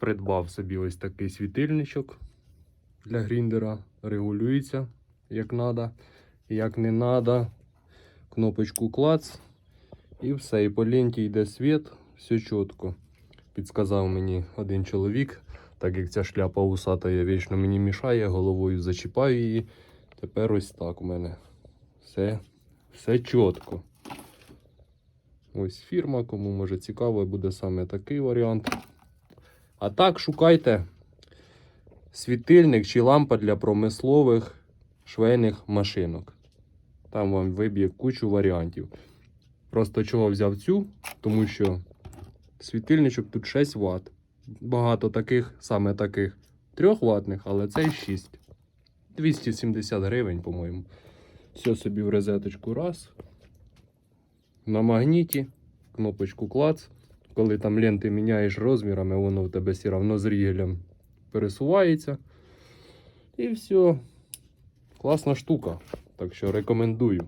Придбав собі ось такий світильничок для гріндера. Регулюється як треба. Як не треба. Кнопочку клац. І все. І по ленті йде світ, все чітко. Підказав мені один чоловік, так як ця шляпа усата я вічно мені мішає, головою зачіпаю її. Тепер ось так у мене. Все, все чітко. Ось фірма, кому може цікаво, буде саме такий варіант. А так шукайте світильник чи лампа для промислових швейних машинок. Там вам виб'є кучу варіантів. Просто чого взяв цю, тому що світильничок тут 6 Вт. Багато таких, саме таких 3 ватних, але цей 6. 270 гривень, по-моєму. Все собі в розеточку раз. На магніті, кнопочку клац. Коли там ленти міняєш розмірами, воно в тебе все одно з рігелем пересувається. І все. Класна штука. Так що рекомендую.